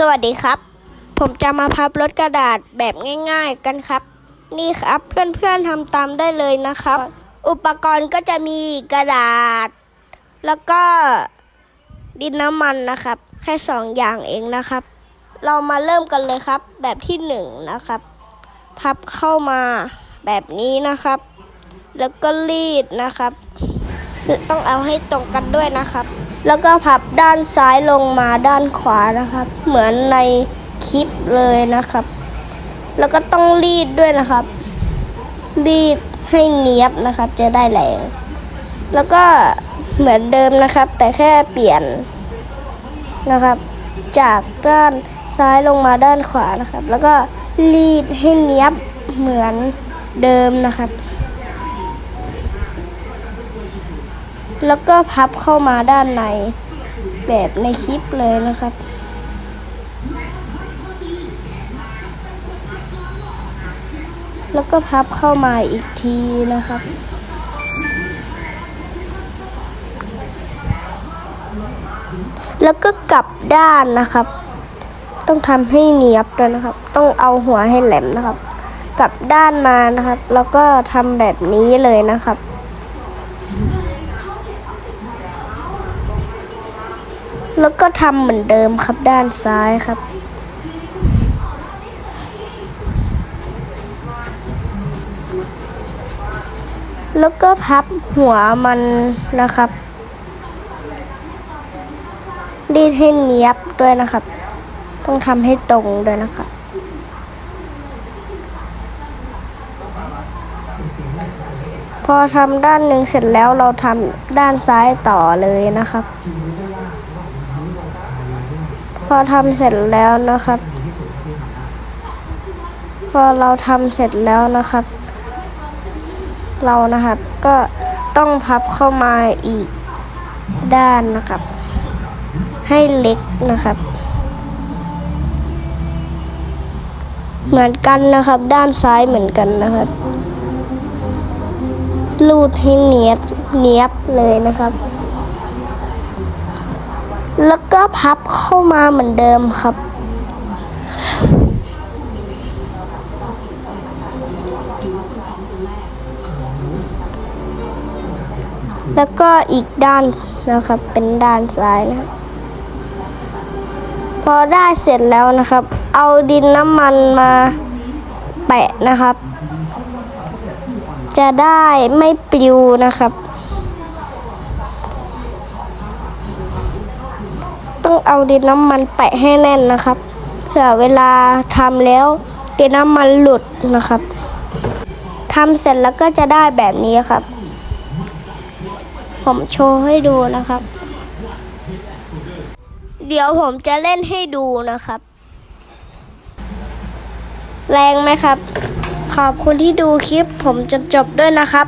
สวัสดีครับ ผมจะมาพับรถกระดาษแบบง่าย ๆกันครับ นี่ครับเพื่อนๆทำตามได้เลยนะครับ อุปกรณ์ก็จะมีกระดาษ แล้วก็ดินน้ำมันนะครับ แค่สองอย่างเองนะครับ เรามาเริ่มกันเลยครับ แบบที่หนึ่งนะครับ พับเข้ามาแบบนี้นะครับ แล้วก็รีดนะครับ ต้องเอาให้ตรงกันด้วยนะครับ แล้วก็พับด้านซ้ายลงมาด้านขวานะครับ เหมือนในคลิปเลยนะครับ แล้วก็ต้องรีดด้วยนะครับ รีดให้เนียบนะครับ จะได้แรง แล้วก็เหมือนเดิมนะครับ แต่แค่เปลี่ยนนะครับ จากด้านซ้ายลงมาด้านขวานะครับ แล้วก็รีดให้เนียบเหมือนเดิมนะครับ แล้วก็พับเข้ามาด้านในแบบในคลิปเลยนะครับ แล้วก็พับเข้ามาอีกทีนะครับ แล้วก็กลับด้านนะครับ ต้องทำให้เนียบด้วยนะครับ ต้องเอาหัวให้แหลมนะครับ กลับด้านมานะครับ แล้วก็ทำแบบนี้เลยนะครับ แล้วก็ทำเหมือนเดิมครับด้านซ้ายครับ แล้วก็พับหัวมันนะครับ รีดให้เนียบด้วยนะครับ ต้องทำให้ตรงด้วยนะครับพอทำด้านหนึ่งเสร็จแล้วเราทำด้านซ้ายต่อเลยนะครับ พอทำเสร็จแล้วนะครับ พอเราทำเสร็จแล้วนะครับ เรานะครับก็ต้องพับเข้ามาอีกด้านนะครับ ให้เล็กนะครับ เหมือนกันนะครับ ด้านซ้ายเหมือนกันนะครับรูดให้เนียบเนียบเลยนะครับ แล้วก็พับเข้ามาเหมือนเดิมครับ แล้วก็อีกด้านนะครับ เป็นด้านซ้ายนะพอได้เสร็จแล้วนะครับ เอาดินน้ำมันมาแปะนะครับ จะได้ไม่ปลิวนะครับ ต้องเอาดินน้ำมันแปะให้แน่นนะครับ เผื่อเวลาทำแล้วดินน้ำมันหลุดนะครับทำเสร็จแล้วก็จะได้แบบนี้ครับ ผมโชว์ให้ดูนะครับ เดี๋ยวผมจะเล่นให้ดูนะครับ แรงไหมครับ ขอบคุณที่ดูคลิปผมจนจบด้วยนะครับ